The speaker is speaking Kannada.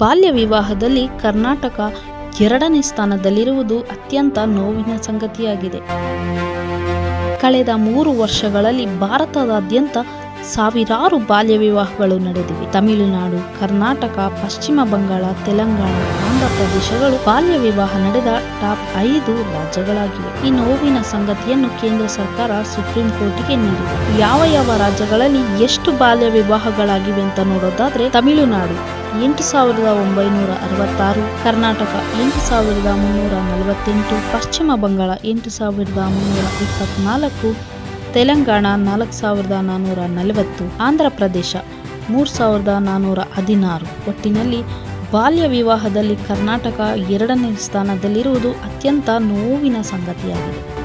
ಬಾಲ್ಯ ವಿವಾಹದಲ್ಲಿ ಕರ್ನಾಟಕ ಎರಡನೇ ಸ್ಥಾನದಲ್ಲಿರುವುದು ಅತ್ಯಂತ ನೋವಿನ ಸಂಗತಿಯಾಗಿದೆ. ಕಳೆದ ಮೂರು ವರ್ಷಗಳಲ್ಲಿ ಭಾರತದಾದ್ಯಂತ ಸಾವಿರಾರು ಬಾಲ್ಯ ವಿವಾಹಗಳು ನಡೆದಿವೆ. ತಮಿಳುನಾಡು, ಕರ್ನಾಟಕ, ಪಶ್ಚಿಮ ಬಂಗಾಳ, ತೆಲಂಗಾಣ, ಆಂಧ್ರ ಪ್ರದೇಶಗಳು ಬಾಲ್ಯ ವಿವಾಹ ನಡೆದ ಟಾಪ್ ಐದು ರಾಜ್ಯಗಳಾಗಿವೆ. ಈ ನೋವಿನ ಸಂಗತಿಯನ್ನು ಕೇಂದ್ರ ಸರ್ಕಾರ ಸುಪ್ರೀಂ ಕೋರ್ಟ್ಗೆ ನೀಡಿದೆ. ಯಾವ ಯಾವ ರಾಜ್ಯಗಳಲ್ಲಿ ಎಷ್ಟು ಬಾಲ್ಯ ವಿವಾಹಗಳಾಗಿವೆ ಅಂತ ನೋಡೋದಾದ್ರೆ ತಮಿಳುನಾಡು ಎಂಟು ಸಾವಿರದ ಒಂಬೈನೂರ ಅರವತ್ತಾರು, ಕರ್ನಾಟಕ ಎಂಟು ಸಾವಿರದ ಮುನ್ನೂರ ನಲವತ್ತೆಂಟು, ಪಶ್ಚಿಮ ಬಂಗಾಳ ಎಂಟು ಸಾವಿರದ ಮುನ್ನೂರ ಇಪ್ಪತ್ನಾಲ್ಕು, ತೆಲಂಗಾಣ ನಾಲ್ಕು ಸಾವಿರದ ನಾನ್ನೂರ ನಲವತ್ತು, ಆಂಧ್ರ ಪ್ರದೇಶ ಮೂರು ಸಾವಿರದ ನಾನ್ನೂರ ಹದಿನಾರು. ಒಟ್ಟಿನಲ್ಲಿ ಬಾಲ್ಯ ವಿವಾಹದಲ್ಲಿ ಕರ್ನಾಟಕ ಎರಡನೇ ಸ್ಥಾನದಲ್ಲಿರುವುದು ಅತ್ಯಂತ ನೋವಿನ ಸಂಗತಿಯಾಗಿದೆ.